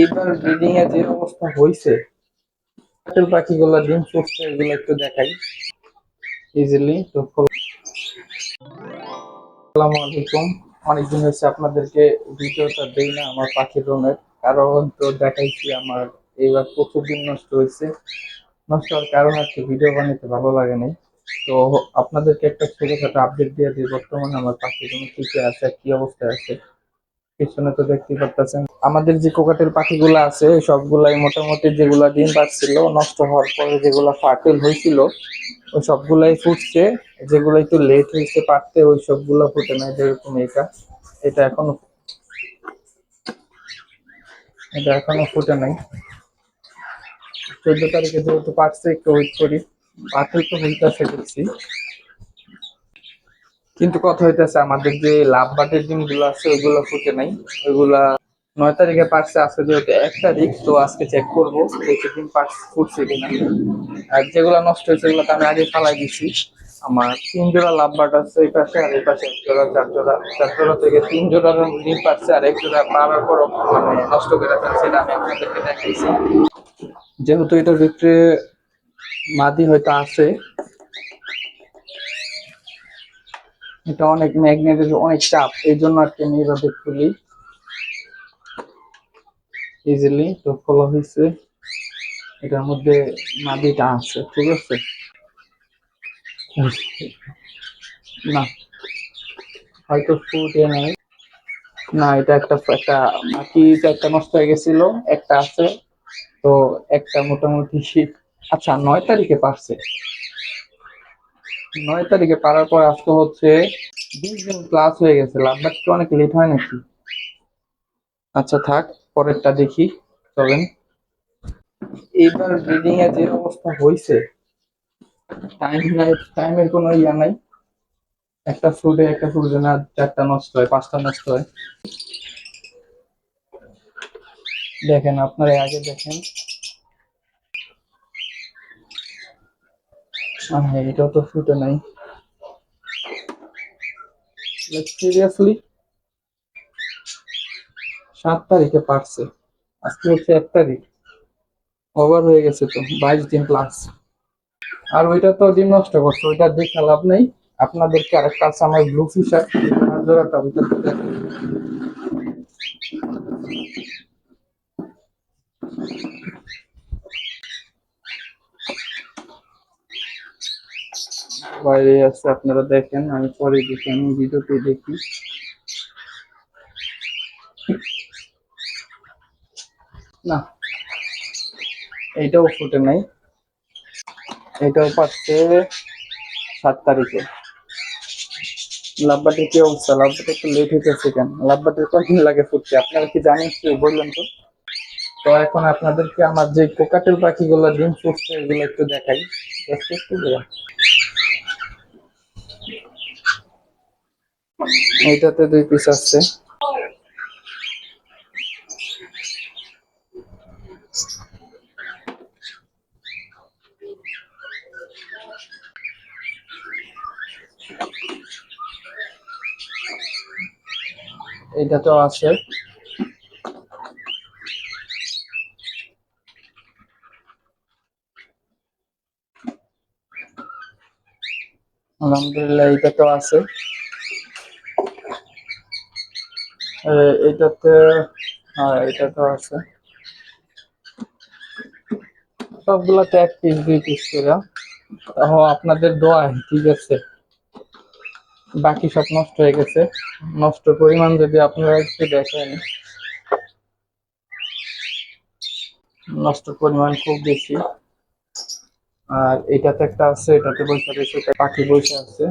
এইবার ব্রিডিং এর যে অবস্থা হয়েছে কাটেল পাখিগুলো, ডিম ফুটছে, এগুলো একটু দেখাই। ইজিলি তো আসসালামু আলাইকুম। অনেকদিন হয়েছে আপনাদেরকে ভিডিওটা দেই না আমার পাখির রুমের কারণ তো দেখাইছি আমার, এইবার প্রচুর দিন নষ্ট হয়েছে নষ্ট হওয়ার কারণ হচ্ছে ভিডিও বানাতে ভালো লাগে নাই। তো আপনাদেরকে একটা ছোটখাটো আপডেট দিয়ে দিই, বর্তমানে আমার পাখির রুমে কি কি আছে কি অবস্থায় আছে। পিছনে তো দেখতেই পারতেছেন আমাদের যে কোকাটেল পাখিগুলো আছে, সবগুলাই মোটামুটি যেগুলা ডিম পাচ্ছিল নষ্ট হওয়ার পরে যেগুলা ফাটেল হয়েছিল, ওই সবগুলাই ফুটছে। যেগুলো একটু লেট হয়েছে পারতে ওই সবগুলো ফুটে না যেরকম এটা এটা এখনও এটা এখনও ফুটে নাই। চোদ্দ তারিখে যেহেতু পারছে একটু ওয়েট করি। পাথর তো হইতেছে দেখছি। কিন্তু কথা হইতেছে, আমাদের যে লাভ বাটের ডিমগুলো আছে, ওইগুলো ফুটে নাই। ওইগুলা নয় তারিখে পারছে, আজকে যেহেতু এক তারিখ, তো আজকে চেক করব। দেখি ডিম পার্স ফুটছে কিনা। আর যেগুলো নষ্ট হয়েছে সেগুলো আমি আগে ফালাই দিছি। আমার তিন জোড়া লাভ বাট আছে এই পাশে, আর এই পাশে এক জোড়া, চার জোড়া। চার জোড়া থেকে তিন জোড়া ডিম পারছে, আর এক জোড়া পারার পর মানে নষ্ট করে ফেলছে, এটা আমি আপনাদেরকে দেখাইছি। যেহেতু এটার ভিতরে মাদি হয়তো আছে, এটা অনেক ম্যাগনেটের অনেক চাপ, এই জন্য আর কি আমি এইভাবে খুলি। ইজিলি তো খোলা হয়েছে। এটার মধ্যে মাদিটা আছে, ঠিক আছে? না, হয়তো ফুটে নাই। না, এটা একটা একটা বাকি একটা নষ্ট হয়ে গেছিল, একটা আছে। তো একটা মোটামুটি শীত আচ্ছা নয় তারিখে পারছে। নয় তারিখে পারার পর আজকে হচ্ছে বিশ দিন ক্লাস হয়ে গেছে। কি অনেক লেট হয় নাকি? আচ্ছা থাক। পরেরটা দেখি, চলেন। এইবার ব্রিডিং এর যে অবস্থা হয়েছে টাইম নাই টাইমের কোনো ইয়া নাই। একটা ফুটে একটা ফুটে না, চারটা নষ্ট হয়, পাঁচটা নষ্ট হয়। দেখেন, আপনারা আগে দেখেন। হ্যাঁ এটাও তো ফুটে নাই। সিরিয়াসলি সাত তারিখে পারছে। আজকে হচ্ছে এক তারিখ। ওভার হয়ে গেছে তো, বাইশ দিন প্লাস আর ওইটা তো ডিম নষ্ট করছে, ওইটা দেখে লাভ নেই। আপনাদেরকে আরেকটা আছে আমার ব্লু ফিশার বাইরে আছে, আপনারা দেখেন, আমি পরে দেখি, আমি ভিডিওতে দেখি। না, এইটাও ফুটে নাই। এটাও পাচ্ছে সাত তারিখে। লাভবাটির কি অবস্থা? লাভবাটি একটু লেট হইতেছে কেন? লাভবাটির কয়দিন লাগে ফুটতে? আপনারা কি জানেন কি বললেন তো? তো এখন আপনাদেরকে আমার যে কোকাটেল পাখিগুলো ডিম ফুটছে, এগুলো একটু দেখাই। Just একটু। এইটাতে দুই পিস আছে এইটাতেও আছে। আলহামদুলিল্লাহ এটা তো আছে। এ, এইটাতে হ্যাঁ তো আছে। সবগুলাতে এক পিস দুই পিস করে। আপনাদের দোয়ায় ঠিক আছে? বাকি সব নষ্ট হয়ে গেছে। নষ্ট পরিমাণ যদি আপনারা একটু দেখেন, নষ্ট পরিমাণ খুব বেশি। আর এটাতে একটা আছে, এটাতে বৈশাখ এটা পাখি বসে আছে।